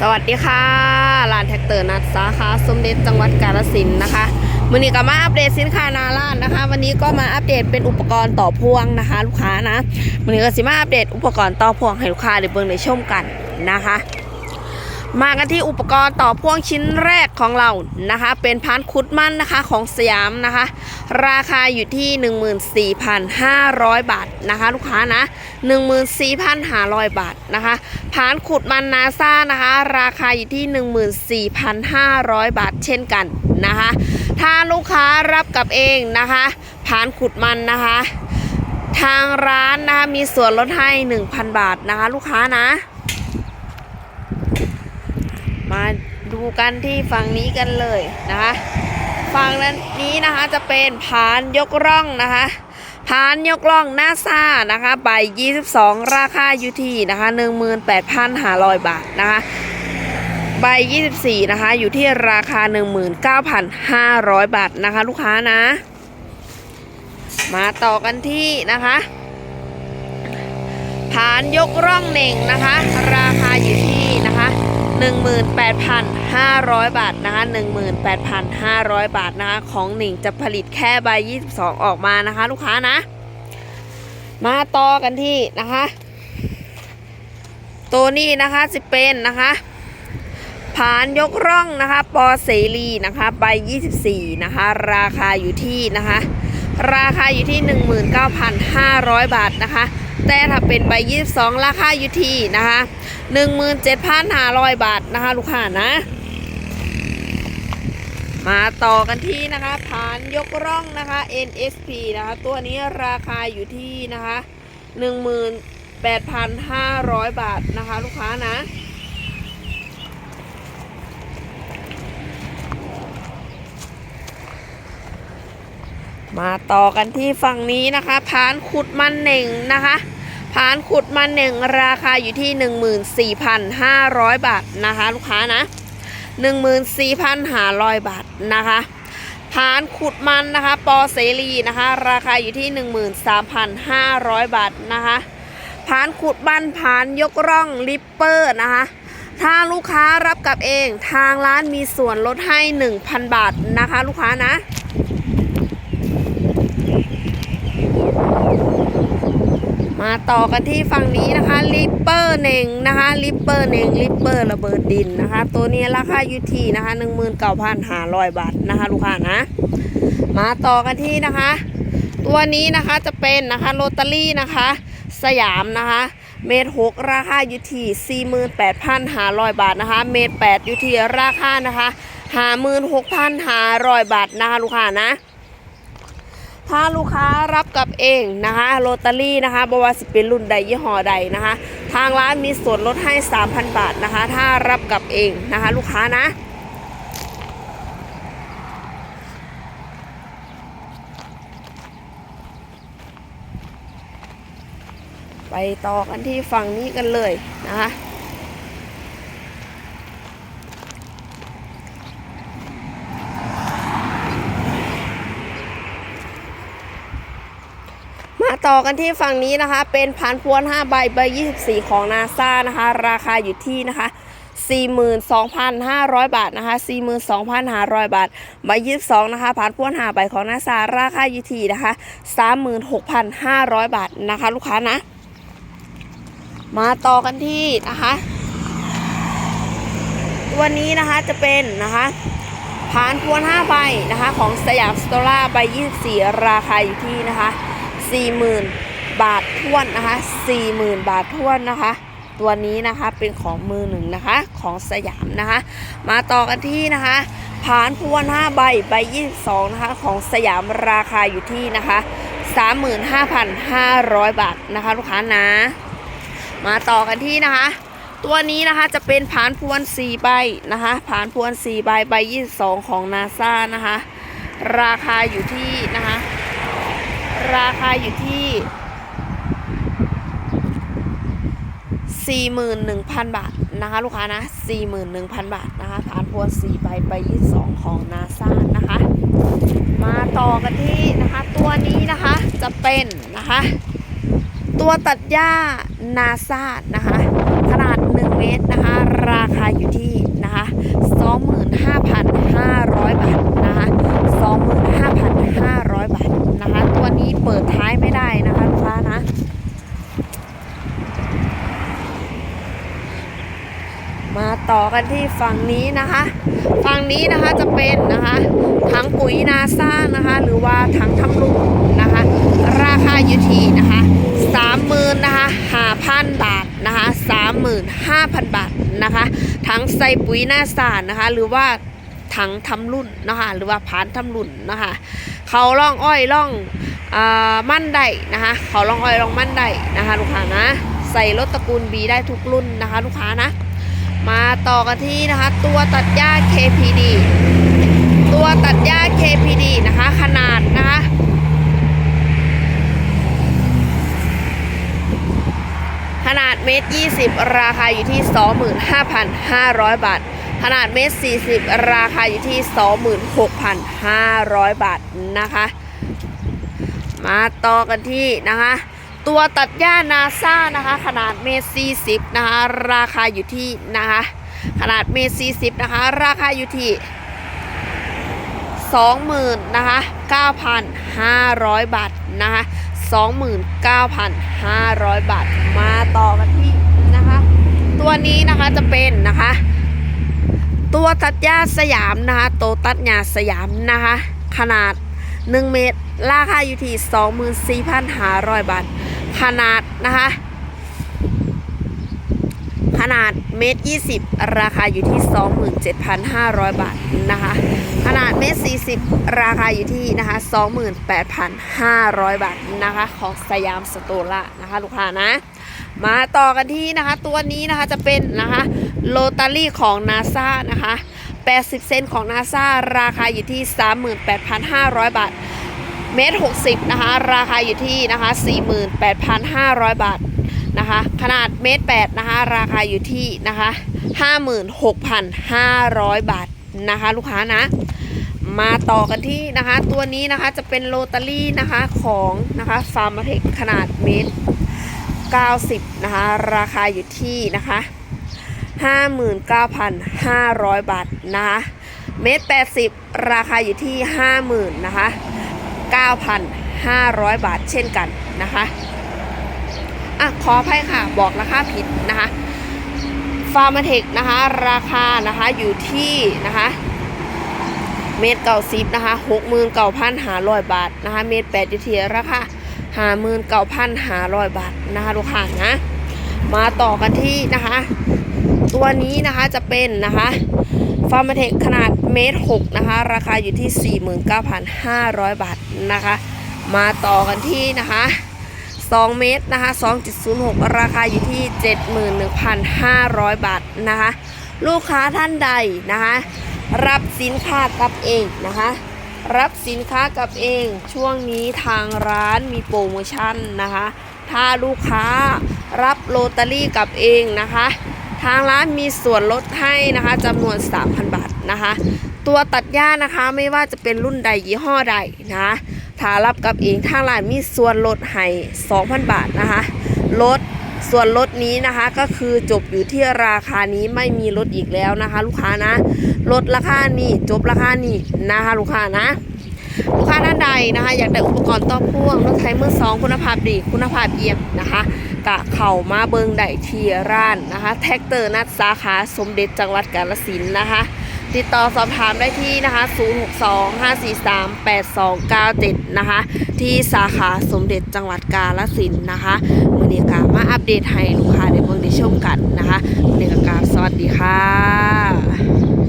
สวัสดีค่ะร้านแท็กเตอร์นัดสาขาสมเด็จจังหวัดกาฬสินธุ์นะคะวันนี้ก็มาอัปเดตสินค้านาล้านนะคะ วันนี้ก็มาอัปเดตเป็นอุปกรณ์ต่อพ่วงนะคะ ลูกค้านะวันนี้ก็สิมาอัปเดตอุปกรณ์ต่อพ่วงให้ลูกค้าได้เบิ่งได้ชมกันนะคะ มากันที่อุปกรณ์ต่อพ่วงชิ้นแรกของเรานะคะ เป็นพานคุดมั่นนะคะของสยามนะคะ ราคาอยู่ที่ 14,500 บาทนะคะ ลูกค้านะ 14,500 บาทนะคะพานขุดมันนาซ่านะคะ ราคาอยู่ที่ 14,500 บาทเช่นกันนะคะ ถ้าลูกค้ารับกับเองนะคะพานขุดมันนะคะ ทางร้านนะคะมีส่วนลดให้ 1,000 บาทนะคะ ลูกค้านะ มาดูกันที่ฝั่งนี้กันเลยนะคะฝั่งนั้นนี้นะคะจะเป็นผานยกร่องนะคะผานยกร่องหน้าซ่านะคะใบ22 ราคาอยู่ที่นะคะ18,500 บาทนะคะใบ 24 นะคะ อยู่ที่ราคา 19,500 บาทนะคะ ลูกค้านะ มาต่อกันที่นะคะผานยกร่องเน่งนะคะ ราคาอยู่ที่ 18,500 บาทนะคะ18,500 บาทนะคะของหนิงจะผลิตแค่ใบ 22 ออกมานะคะ ลูกค้านะ มาต่อกันที่นะคะ ตัวนี้นะคะจะเป็นนะคะผานยกร่องนะคะ ปอเสรีนะคะใบ 24 นะคะ ราคาอยู่ที่นะคะ ราคาอยู่ที่ 19,500 บาทนะคะ แต่ถ้าเป็นใบ22ราคาอยู่ที่นะคะ17,500 บาทนะคะลูกค้านะ มาต่อกันที่นะคะผานยกร่องนะคะ NSP นะคะ ตัวนี้ราคาอยู่ที่นะคะ18,500 บาทนะคะลูกค้านะมาต่อกันที่ฝั่งนี้นะคะ พานขุดมันเหน่งนะคะ พานขุดมันหนึ่งราคาอยู่ที่ 14,500 บาทนะคะ ลูกค้านะ 14,500 บาทนะคะพานขุดมันนะคะ ปอเสรีนะคะ ราคาอยู่ที่ 13,500 บาทนะคะพานขุดมันพานยกร่องลิปเปอร์นะคะถ้าลูกค้ารับกับเองทางร้านมีส่วนลดให้ 1,000 บาทนะคะ ลูกค้านะ มาต่อกันที่ฝั่งนี้นะคะลิปเปอร์เน่งนะคะลิปเปอร์เน่งลิปเปอร์ระเบิดดินนะคะ ตัวนี้ราคาอยู่ที่นะคะ19,500บาทนะคะ ลูกค้านะ มาต่อกันที่นะคะ ตัวนี้นะคะจะเป็นนะคะโรตารี่นะคะ สยามนะคะเมตรหกราคาอยู่ที่48,500บาทนะคะ เมตรแปดอยู่ที่ราคานะคะ56,500บาทนะคะ ลูกค้านะ ถ้าลูกค้ารับกับเองนะคะโรตารี่นะคะบว่าสิเป็นรุ่นใดยี่ห้อใดนะคะ ทางร้านมีส่วนลดให้ 3,000 บาทนะคะ ถ้ารับกับเองนะคะ ลูกค้านะไปต่อกันที่ฝั่งนี้กันเลยนะคะ ต่อกันที่ฝั่งนี้นะคะ เป็นพันพวน5ใบใบ 24 ของนาซานะคะ ราคาอยู่ที่นะคะ42,500 บาทนะคะ42,500 บาทใบ22นะคะผ่านพวน5ใบของนาซาราคาอยู่ที่นะคะ36,500 บาทนะคะ ลูกค้านะ มาต่อกันที่นะคะตัวนี้นะคะจะเป็นนะคะผ่านพวน5ใบนะคะของสยามสโตล่าใบ24 ราคาอยู่ที่นะคะ 40,000 บาทท้วนนะคะ 40,000 บาทท้วนนะคะ ตัวนี้นะคะเป็นของมือหนึ่งนะคะของสยามนะคะ มาต่อกันที่นะคะผานพวน 5 ใบใบ 22 นะคะ ของสยามราคาอยู่ที่นะคะ 35,500 บาทนะคะ ลูกค้านะ มาต่อกันที่นะคะ ตัวนี้นะคะจะเป็นผานพวน 4 ใบนะคะผานพวน 4 ใบใบ 22 ของนาซานะคะ ราคาอยู่ที่นะคะ ราคาอยู่ที่ 41,000 บาทนะคะ ลูกค้านะ 41,000 บาทนะคะฐานพวน4ใบใบ22 ของนาซานะคะ มาต่อกันที่นะคะตัวนี้นะคะจะเป็นนะคะ ตัวตัดหญ้านาซานะคะ ขนาด 1 เมตรนะคะ ราคาอยู่ที่นะคะ 25,500 บาทนะคะ 25,500 บาทนะคะ ตัวนี้เปิดท้ายไม่ได้นะคะลูกค้านะ มาต่อกันที่ฝั่งนี้นะคะ ฝั่งนี้นะคะจะเป็นนะคะถังปุ๋ยนาซ่านะคะ หรือว่าถังทำลุงนะคะ ราคาอยู่ที่นะคะสามหมื่นนะคะห้าพันบาทนะคะสามหมื่นห้าพันบาทนะคะถังใส่ปุ๋ยนาซ่านะคะ หรือว่าถังทำรุ่นนะคะหรือว่าผานทำรุ่นนะคะ เขาล่องอ้อยล่องอมั่นได้นะคะ เขาล่องอ้อยล่องมั่นได้นะคะ ลูกค้านะ ใส่รถตระกูล B ได้ทุกรุ่นนะคะ ลูกค้านะ มาต่อกันที่นะคะ ตัวตัดหญ้า KPD ตัวตัดหญ้า KPD นะคะ ขนาดนะคะขนาดเมตร 20 ราคาอยู่ที่ 25,500 บาท ขนาดเมตร40 ราคาอยู่ที่ 26,500 บาทนะคะ มาต่อกันที่นะคะ ตัวตัดหญ้านาซ่านะคะ ขนาดเมตร40 นะคะ ราคาอยู่ที่นะคะ ขนาดเมตร40 นะคะ ราคาอยู่ที่20,000นะคะ9,500 บาทนะคะ29,500 บาท มาต่อกันที่นะคะ ตัวนี้นะคะจะเป็นนะคะ ตัวตัดหญ้าสยามนะคะโตตัดหญ้าสยามนะคะ ขนาด 1 เมตร ราคาอยู่ที่ 24,500 บาท ขนาดนะคะ ขนาดเมตร 20 ราคาอยู่ที่ 27,500 บาทนะคะ ขนาดเมตร 40 ราคาอยู่ที่นะคะ 28,500 บาทนะคะ ของสยามสโตล่านะคะ ลูกค้านะ มาต่อกันที่นะคะ ตัวนี้นะคะจะเป็นนะคะโลตารี่ของนาซานะคะ80 เซนของนาซาราคาอยู่ที่ 38,500 บาท เมตร 60 นะคะ ราคาอยู่ที่นะคะ 48,500 บาทนะคะ ขนาดเมตร 8 นะคะ ราคาอยู่ที่นะคะ 56,500 บาทนะคะ ลูกค้านะ มาต่อกันที่นะคะ ตัวนี้นะคะจะเป็นโรตารี่นะคะของนะคะฟาร์มเทคขนาดเมตร 90นะคะราคาอยู่ที่นะคะ59,500 บาทนะคะเมตร80 ราคาอยู่ที่ 50,000นะคะ9,500 บาทเช่นกันนะคะอะขออภัยค่ะบอกราคาผิดนะคะฟาร์มเทคนะคะราคานะคะอยู่ที่นะคะเมตรเก่าซิบนะคะหกหมื่นเก่าพันหาร้อยบาทนะคะเมตรแปดอยู่ที่ราคา หาหมื่นเก่าพันหาร้อยบาทนะคะลูกค้านะ มาต่อกันที่นะคะ ตัวนี้นะคะจะเป็นนะคะฟาร์มเทคขนาดเมตรหกนะคะ ราคาอยู่ที่ 49,500 บาทนะคะ มาต่อกันที่นะคะ2เมตรนะคะ2.06 ราคาอยู่ที่ 71,500 บาทนะคะ ลูกค้าท่านใดนะคะ รับสินค้ากับเองนะคะ รับสินค้ากับเอง ช่วงนี้ทางร้านมีโปรโมชั่นนะคะ ถ้าลูกค้ารับโรตารี่กับเองนะคะ ทางร้านมีส่วนลดให้นะคะจำนวน 3,000 บาทนะคะ ตัวตัดหญ้านะคะไม่ว่าจะเป็นรุ่นใดยี่ห้อใดนะคะถ้ารับกับเองทางร้านมีส่วนลดให้ 2,000 บาทนะคะลด ส่วนลดนี้นะคะก็คือจบอยู่ที่ราคานี้ไม่มีลดอีกแล้วนะคะ ลูกค้านะลดราคานี้จบราคานี้นะคะ ลูกค้านะ ลูกค้าท่านใดนะคะ อยากได้อุปกรณ์ต่อพ่วงรถไถมือสองคุณภาพดีคุณภาพเยี่ยมนะคะกะเข่ามาเบิงได้ที่ร้านนะคะ แท็กเตอร์นัดสาขาสมเด็จจังหวัดกาฬสินนะคะ ติดต่อสอบถามได้ที่นะคะ 0625438297 นะคะ ที่สาขาสมเด็จจังหวัดกาฬสินนะคะ อนี้กามาอัปเดตให้ลูกค้าได้เบิ่งได้ชมกันนะคะมือนี้กากาสวัสดีค่ะ